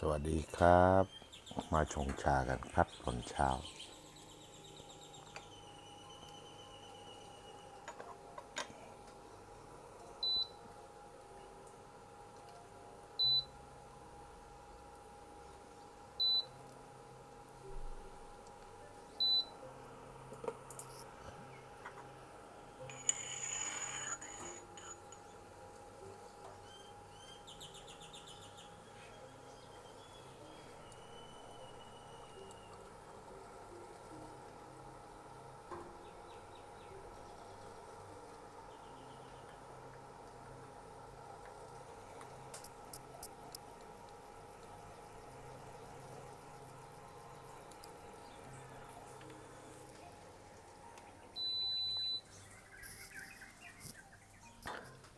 สวัสดีครับ มาชงชากันครับตอนเช้า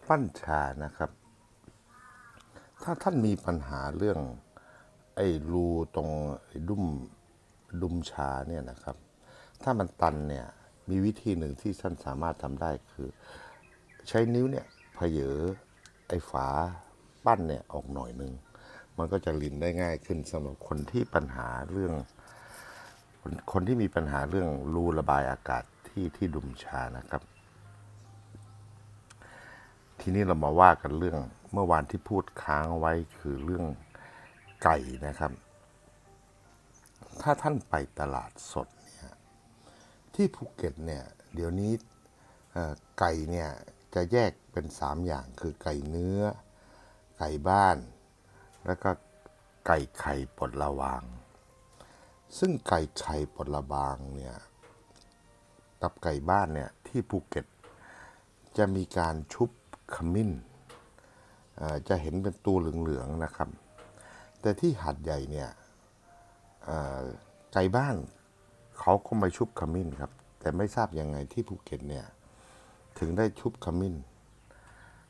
ปั้นชานะครับ ถ้าท่านมีปัญหาเรื่อง ไอ้รูตรงไอ้ดุมดุมชาเนี่ยนะครับ ถ้ามันตันเนี่ยมีวิธีหนึ่งที่ท่านสามารถทำได้คือ ใช้นิ้วเนี่ยเพเยอไอ้ฝาปั้นเนี่ยออกหน่อยหนึ่งมันก็จะลินได้ง่ายขึ้นสำหรับคนที่ปัญหาเรื่อง คนคนที่มีปัญหาเรื่องรูระบายอากาศที่ที่ดุมชานะครับ ทีนี้เรามาว่ากันเรื่องเมื่อวานที่พูดค้างไว้คือเรื่องไก่นะครับ ถ้าท่านไปตลาดสดเนี่ยที่ภูเก็ตเนี่ยเดี๋ยวนี้ไก่เนี่ยจะแยกเป็นสามอย่างคือไก่เนื้อ ไก่บ้าน แล้วก็ไก่ไข่ปลดระวาง ซึ่งไก่ไข่ปลดระบางเนี่ยกับไก่บ้านเนี่ยที่ภูเก็ตจะมีการชุบ ขมิ้นจะเห็นเป็นตัวเหลืองๆนะครับ แต่ที่หัดใหญ่เนี่ยเอ่อไก่บ้านเขาก็มาชุบขมิ้นครับ แต่ไม่ทราบยังไงที่ภูเก็ตเนี่ย ถึงได้ชุบขมิ้น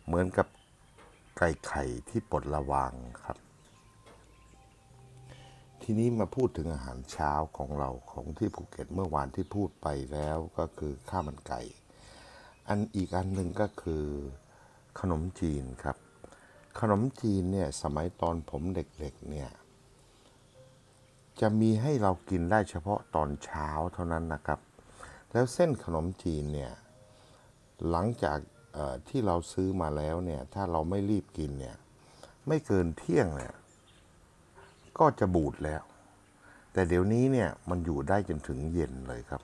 เหมือนกับไก่ไข่ที่ปลดระวางครับ ทีนี้มาพูดถึงอาหารเช้าของเราของที่ภูเก็ตเมื่อวานที่พูดไปแล้วก็คือข้าวมันไก่ อันอีกอันหนึ่งก็คือ ขนมจีนครับ ขนมจีนเนี่ยสมัยตอนผมเด็กๆเนี่ยจะมีให้เรากินได้เฉพาะตอนเช้าเท่านั้นนะครับ แล้วเส้นขนมจีนเนี่ยหลังจากที่เราซื้อมาแล้วเนี่ยถ้าเราไม่รีบกินเนี่ยไม่เกินเที่ยงเนี่ยก็จะบูดแล้ว แต่เดี๋ยวนี้เนี่ยมันอยู่ได้จนถึงเย็นเลยครับ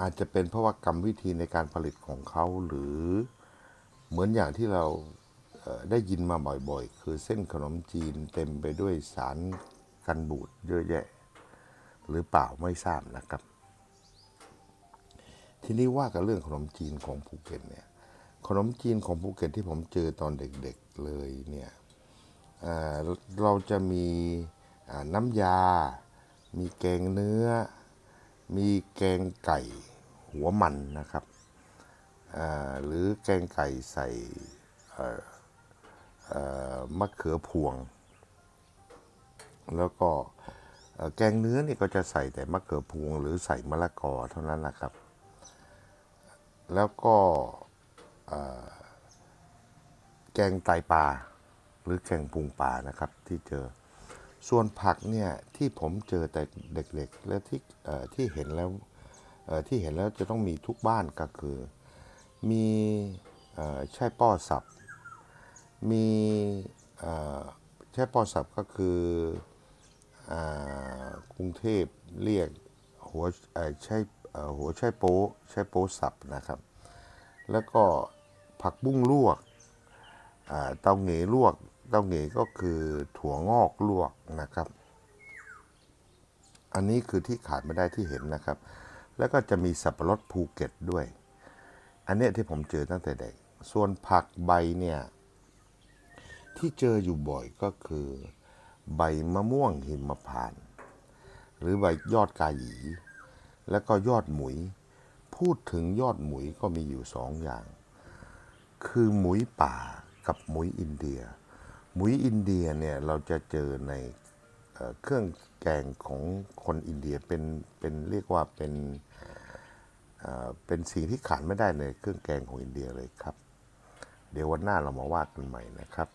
อาจจะเป็นเพราะว่ากรรมวิธีในการผลิตของเขาหรือเหมือนอย่างที่เราได้ยินมาบ่อยๆ คือเส้นขนมจีนเต็มไปด้วยสารกันบูดเยอะแยะ หรือเปล่าไม่ทราบนะครับ ทีนี้ว่ากันเรื่องขนมจีนของภูเก็ตเนี่ยขนมจีนของภูเก็ตที่ผมเจอตอนเด็กๆเลยเนี่ยเเราจะมีน้ำยา มีแกงเนื้อ มีแกงไก่หัวมันนะครับ หรือแกงไก่ใส่มะเขือพวง แล้วก็แกงเนื้อนี่ก็จะใส่แต่มะเขือพวง หรือใส่มะละกอเท่านั้นนะครับ แล้วก็แกงไตปลาหรือแกงพุงปลานะครับที่เจอ ส่วนผักเนี่ยที่ผมเจอแต่เด็กๆ และที่ที่เห็นแล้วที่เห็นแล้วจะต้องมีทุกบ้านก็คือ มีเอ่อแช่ป้อสับ มีเอ่อแช่ป้อสับก็คืออกรุงเทพเรียกหัวใช่หัวใช่โป๊ใช่โป๊สับนะครับ แล้วก็ผักบุ้งลวกเตาเหงลวก เตาเหงก็คือถั่วงอกลวกนะครับ อันนี้คือที่ขาดไม่ได้ที่เห็นนะครับ แล้วก็จะมีสับปะรดภูเก็ตด้วย อันเนี้ยที่ผมเจอตั้งแต่เด็ก ส่วนผักใบเนี่ย ที่เจออยู่บ่อยก็คือ ใบมะม่วงหิมพานต์หรือใบยอดกาหยี แล้วก็ยอดหมุย พูดถึงยอดหมุยก็มีอยู่สองอย่าง คือหมุยป่ากับหมุยอินเดีย หมุยอินเดียเนี่ยเราจะเจอในเอเครื่องแกงของคนอินเดียเป็นเป็นเรียกว่าเป็นเอ่อเป็นสิ่งที่ขาดไม่ได้ในเครื่องแกงของอินเดียเลยครับ เดี๋ยววันหน้าเรามาว่ากันใหม่นะครับ